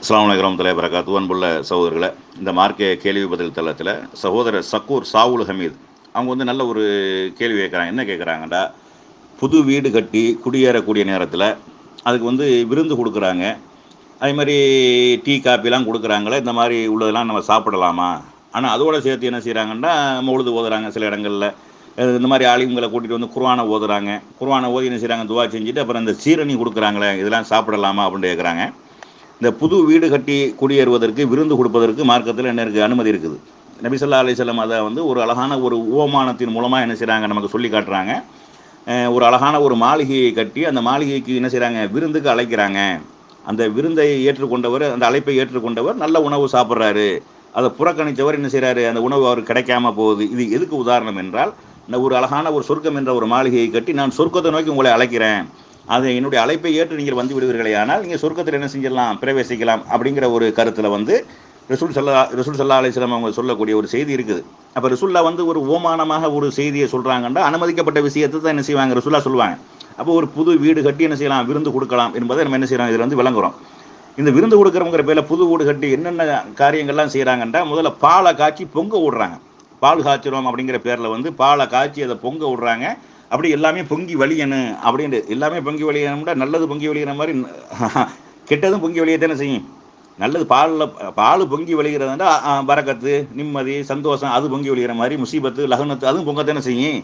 அஸ்லாம் வலைக்கம் தலை வரகாத்து அன்புள்ள சகோதரர்களை இந்த மார்க்க கேள்வி பதில் தளத்தில் சகோதரர் சக்கூர் சாவுல் ஹமீத் அவங்க வந்து நல்ல ஒரு கேள்வி கேட்குறாங்க. என்ன கேட்குறாங்கடா? புது வீடு கட்டி குடியேறக்கூடிய நேரத்தில் அதுக்கு வந்து விருந்து கொடுக்குறாங்க. அதே மாதிரி டீ காப்பிலாம் கொடுக்குறாங்களே இந்த மாதிரி உள்ளதெல்லாம் நம்ம சாப்பிடலாமா? ஆனால் அதோட சேர்த்து என்ன செய்கிறாங்கன்னா மொழுது ஓதுறாங்க சில இடங்களில். இந்த மாதிரி ஆளுங்களை கூட்டிகிட்டு வந்து குர்வானை ஓதுறாங்க. குர்வானை ஓதி என்ன செய்கிறாங்க துவா செஞ்சுட்டு அப்புறம் இந்த சீரணி கொடுக்குறாங்களே இதெல்லாம் சாப்பிடலாமா அப்படின்னு கேட்குறாங்க. இந்த புது வீடு கட்டி குடியேறுவதற்கு விருந்து கொடுப்பதற்கு மார்க்கத்தில் என்ன இருக்குது. அனுமதி இருக்குது நபிசல்லா அலிசல்லாம் அதை வந்து ஒரு அழகான ஒரு உவமானத்தின் மூலமாக என்ன செய்கிறாங்க நமக்கு சொல்லி காட்டுறாங்க. ஒரு அழகான ஒரு மாளிகையை கட்டி அந்த மாளிகைக்கு என்ன செய்கிறாங்க விருந்துக்கு அழைக்கிறாங்க. அந்த விருந்தை ஏற்றுக்கொண்டவர் அந்த அழைப்பை ஏற்றுக்கொண்டவர் நல்ல உணவு சாப்பிட்றாரு. அதை புறக்கணித்தவர் என்ன செய்கிறாரு அந்த உணவு அவர் கிடைக்காம போகுது. இது எதுக்கு உதாரணம் என்றால் இந்த ஒரு அழகான ஒரு சொர்க்கம் என்ற ஒரு மாளிகையை கட்டி நான் சொர்க்கத்தை நோக்கி உங்களை அழைக்கிறேன். அது என்னுடைய அழைப்பை ஏற்று நீங்கள் வந்து விடுவீர்களே ஆனால் நீங்கள் சொர்க்கத்தில் என்ன செஞ்சிடலாம் பிரவேசிக்கலாம் அப்படிங்கிற ஒரு கருத்தில் வந்து ரசூல் சல்லா ரசூல் சல்லா அலிஸ்லாம் அவங்க சொல்லக்கூடிய ஒரு செய்தி இருக்குது. அப்போ ரசூல்லா வந்து ஒரு ஓமானமாக ஒரு செய்தியை சொல்கிறாங்கன்னா அனுமதிக்கப்பட்ட விஷயத்தை தான் என்ன செய்வாங்க? ரசூல்லா சொல்லுவாங்க. அப்போ ஒரு புது வீடு கட்டி என்ன செய்யலாம்? விருந்து கொடுக்கலாம் என்பதை நம்ம என்ன செய்கிறோம் இதில் வந்து விளங்குறோம். இந்த விருந்து கொடுக்குறவங்கிற பேரில் புது வீடு கட்டி என்னென்ன காரியங்கள்லாம் செய்கிறாங்கன்றா முதல்ல பாலை காய்ச்சி பொங்க விடுறாங்க. பால் காய்ச்சிரும் அப்படிங்கிற பேரில் வந்து பாலை காய்ச்சி அதை பொங்க விடுறாங்க. அப்படி எல்லாமே பொங்கி வழியணும் அப்படின்ட்டு எல்லாமே பொங்கி வழியணும்னா நல்லது பொங்கி வழிகிற மாதிரி கெட்டதும் பொங்கி வழியத்தானே செய்யும். நல்லது பாலில் பால் பொங்கி வழிகிறதுனா பறக்கத்து நிம்மதி சந்தோஷம் அது பொங்கி வழிகிற மாதிரி முசீபத்து லகனத்து அதுவும் பொங்கத்தானே செய்யும்.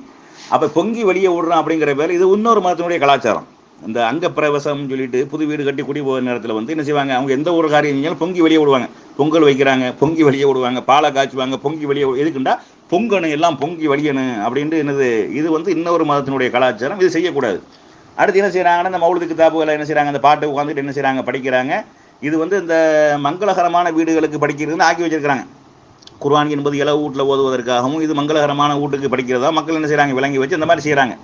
அப்போ பொங்கி வெளியே விடுறான் அப்படிங்கிற பேர் இது இன்னொரு மதத்தினுடைய கலாச்சாரம். இந்த அங்க பிரவேசம்னு சொல்லிட்டு புது வீடு கட்டி குடி போகிற நேரத்தில் வந்து என்ன செய்வாங்க? அவங்க எந்த ஒரு காரியம் செஞ்சாலும் பொங்கி வெளியே விடுவாங்க. பொங்கல் வைக்கிறாங்க பொங்கி வெளியே விடுவாங்க பாலை காய்ச்சுவாங்க பொங்கி வெளியே எதுக்குண்டா பொங்கணும் எல்லாம் பொங்கி வழியணும் அப்படின்ட்டு என்னது? இது வந்து இன்னொரு மதத்தினுடைய கலாச்சாரம். இது செய்யக்கூடாது. அடுத்து என்ன செய்கிறாங்கன்னா இந்த மௌலிக தாப்புகளை என்ன செய்கிறாங்க அந்த பாட்டை உட்காந்துட்டு என்ன செய்கிறாங்க படிக்கிறாங்க. இது வந்து இந்த மங்களகரமான வீடுகளுக்கு படிக்கிறதுன்னு ஆக்கி வச்சிருக்கிறாங்க. குர்வான் என்பது இளவு வீட்டில் ஓதுவதற்காகவும் இது மங்களகரமான வீட்டுக்கு படிக்கிறதா மக்கள் என்ன செய்கிறாங்க விளங்கி வச்சு இந்த மாதிரி செய்கிறாங்க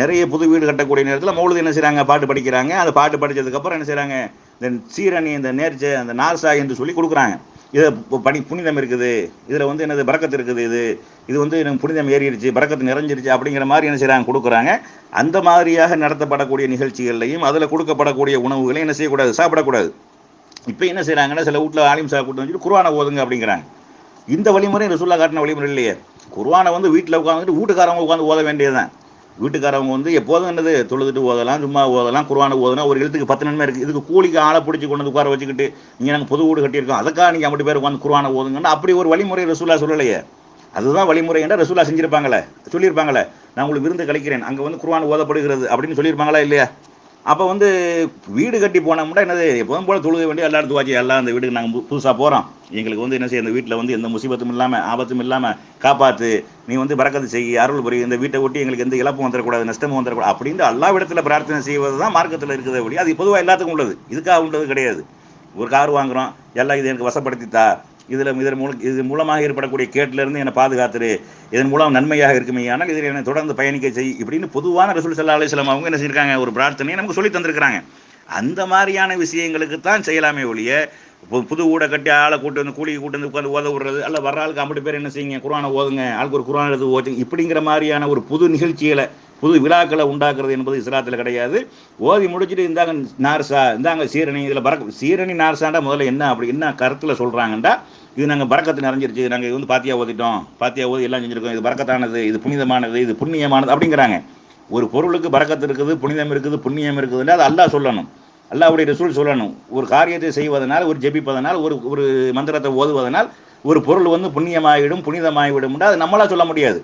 நிறைய புது வீடு கட்டக்கூடிய நேரத்தில் மௌலுது என்ன செய்கிறாங்க பாட்டு படிக்கிறாங்க. அந்த பாட்டு படித்ததுக்கப்புறம் என்ன செய்கிறாங்க இந்த சீரணி இந்த நேர்ச்சை அந்த நார்சா என்று சொல்லி கொடுக்குறாங்க. இதை படி புனிதம் இருக்குது. இதில் வந்து என்னது பறக்கத்து இருக்குது இது. இது வந்து எனக்கு புனிதம் ஏறிடுச்சு பறக்கத்து நிறைஞ்சிருச்சு அப்படிங்கிற மாதிரி என்ன செய்கிறாங்க கொடுக்குறாங்க. அந்த மாதிரியாக நடத்தப்படக்கூடிய நிகழ்ச்சிகள்லையும் அதில் கொடுக்கப்படக்கூடிய உணவுகளையும் என்ன செய்யக்கூடாது? சாப்பிடக்கூடாது. இப்போ என்ன செய்கிறாங்கன்னா சில வீட்டில் ஆலிம் சார் கூட்டம் வச்சுட்டு குர்ஆனை ஓதுங்க அப்படிங்கிறாங்க. இந்த வழிமுறை ரசூல்லா காட்டின வழிமுறை இல்லையே. குருவானை வந்து வீட்டில் உட்காந்துட்டு வீட்டுக்காரவங்க உட்காந்து ஓத வேண்டியது தான் வீட்டுக்காரவங்க வந்து எப்போதும் என்னது? தொழுதுட்டு ஓதலாம் சும்மா ஓதலாம் குருவான ஓதலாம் ஒரு எழுத்துக்கு பத்து நன்மை இருக்குது இதுக்கு கூலிக்கு ஆளை பிடிச்சி கொண்டு வந்து உட்கார வச்சுக்கிட்டு நீங்கள் நாங்கள் புது வீடு கட்டியிருக்கோம். அதுக்காக நீங்கள் அப்படி பேர் உட்காந்து குருவான ஓதுங்கன்னா அப்படி ஒரு வழிமுறை ரசூலா சொல்லலையே. அதுதான் வழிமுறை என்ற ரசூலா செஞ்சுருப்பாங்களே சொல்லியிருப்பாங்களே. நான் உங்களுக்கு விருந்து கழிக்கிறேன். அங்கே வந்து குருவான் ஓதப்படுகிறது அப்படின்னு சொல்லியிருப்பாங்களா இல்லையா? அப்போ வந்து வீடு கட்டி போனோம்னா என்னது எப்போதும் போல் தொழுக வேண்டிய எல்லாரும் துவாச்சி எல்லாம் அந்த வீட்டுக்கு நாங்கள் புதுசாக போகிறோம் எங்களுக்கு வந்து என்ன செய்ய இந்த வீட்டில் வந்து எந்த முசிபத்தும் இல்லாமல் ஆபத்தும் இல்லாமல் காப்பாற்று நீ வந்து பறக்கத்து செய்ய அருள் புரிய இந்த வீட்டை ஒட்டி எங்களுக்கு எந்த இழப்பும் வந்துடக்கூடாது நஷ்டமும் வந்துடக்கூடாது அப்படின்ட்டு எல்லா இடத்துல பிரார்த்தனை செய்வது தான் மார்க்கத்தில் இருக்கிறத வழி அது பொதுவாக எல்லாத்துக்கும் உள்ளது. இதுக்காக உள்ளது கிடையாது. ஒரு கார் வாங்குகிறோம் எல்லாம் இது எனக்கு வசப்படுத்தித்தா இதில் இதன் மூலம் இது மூலமாக ஏற்படக்கூடிய கேட்டிலிருந்து என்னை பாதுகாத்துரு. இதன் மூலம் நன்மையாக இருக்குமே ஆனால் இதில் என்னை தொடர்ந்து பயணிக்க செய் இப்படின்னு பொதுவான ரசூல் சல்லா அலிஸ்லாம் அவங்க என்ன செஞ்சிருக்காங்க ஒரு பிரார்த்தனையை நமக்கு சொல்லி தந்திருக்கிறாங்க. அந்த மாதிரியான விஷயங்களுக்கு தான் செய்யலாமே ஒழிய புது ஊட கட்டி ஆளை கூட்டு வந்து கூலி கூட்டு வந்து உட்காந்து ஓத விடுறது அல்ல வர ஆளுக்கு அப்படி பேர் என்ன செய்யுங்க குரானை ஓதுங்க ஆளுக்கு ஒரு குரான் எடுத்து ஓதுங்க இப்படிங்கிற மாதிரியான ஒரு புது நிகழ்ச்சிகளை புது விழாக்களை உண்டாக்குறது என்பது இஸ்லாத்தில் கிடையாது. ஓதி முடிச்சுட்டு இந்தாங்க நார்சா இந்தாங்க சீரணி இதில் பறக்க சீரணி நார்சாண்டா முதல்ல என்ன அப்படி என்ன கருத்தில் சொல்கிறாங்கண்டா இது நாங்கள் பறக்கத்து நிறைஞ்சிருச்சு நாங்கள் இது வந்து பாத்தியா ஓதிட்டோம் பாத்தியா ஓதி எல்லாம் செஞ்சுருக்கோம் இது பறக்கத்தானது இது புனிதமானது இது புண்ணியமானது அப்படிங்கிறாங்க. ஒரு பொருளுக்கு பறக்கத்து இருக்குது புனிதம் இருக்குது புண்ணியம் இருக்குதுன்னா அது அல்லா சொல்லணும். அல்லாவுடைய ரசூல் சொல்லணும். ஒரு காரியத்தை செய்வதனால் ஒரு ஜெபிப்பதனால் ஒரு ஒரு மந்திரத்தை ஓதுவதனால் ஒரு பொருள் வந்து புண்ணியமாகிவிடும் புனிதமாகிவிடும் அது நம்மளால் சொல்ல முடியாது.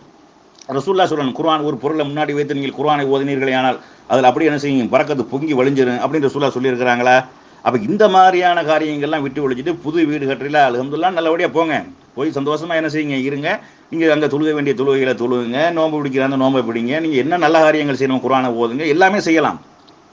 ரசூல்லா சொல்லணும் குர்ஆன் ஒரு பொருளை முன்னாடி வைத்து நீங்கள் குர்ஆனை ஓதினீர்களே ஆனால் அதில் அப்படி என்ன செய்யும்? பறக்கத்து பொங்கி வழிஞ்சிடும் அப்படின்னு ரசூல்லா சொல்லியிருக்கிறாங்களா? அப்போ இந்த மாதிரியான காரியங்கள்லாம் விட்டு ஒழிச்சிட்டு புது வீடு கட்டுறீங்களா? அலகம்துல்லாம் நல்லபடியாக போங்க. போய் சந்தோஷமாக என்ன செய்யுங்க? இருங்க. நீங்கள் அங்கே தொழுக வேண்டிய தொழுகைகளை தொழுகுங்க. நோன்பு பிடிக்கிற அந்த நோன்பை பிடிங்க. நீங்கள் என்ன நல்ல காரியங்கள் செய்யணும் குரானை ஓதுங்க. எல்லாமே செய்யலாம்.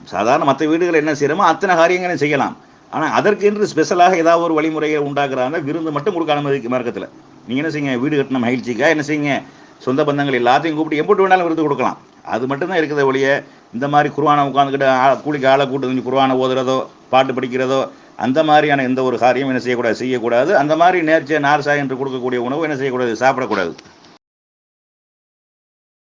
சாதாரண மற்ற வீடுகள் என்ன செய்கிறோமோ அத்தனை காரியங்களையும் செய்யலாம். ஆனால் அதற்கென்று ஸ்பெஷலாக ஏதாவது ஒரு வழிமுறையை உண்டாக்குறாங்க விருந்து மட்டும் கொடுக்க அனுமதிக்கு மார்க்கத்தில். நீங்கள் என்ன செய்யுங்க வீடு கட்டின மகிழ்ச்சிக்கா என்ன செய்யுங்க சொந்த பந்தங்கள் எல்லாத்தையும் கூப்பிட்டு எப்படி வேணாலும் விருது கொடுக்கலாம். அது மட்டும்தான் இருக்கிற ஒழிய இந்த மாதிரி குருவானை உட்காந்துக்கிட்டு ஆ- கூலிக்கு ஆளை கூட்டு கொஞ்சம் குருவானை ஓதுறதோ பாட்டு படிக்கிறதோ அந்த மாதிரியான எந்த ஒரு காரியம் என்ன செய்யக்கூடாது செய்யக்கூடாது. அந்த மாதிரி நேர்ச்சியை நார்சா என்று கொடுக்கக்கூடிய உணவு என்ன செய்யக்கூடாது சாப்பிடக்கூடாது.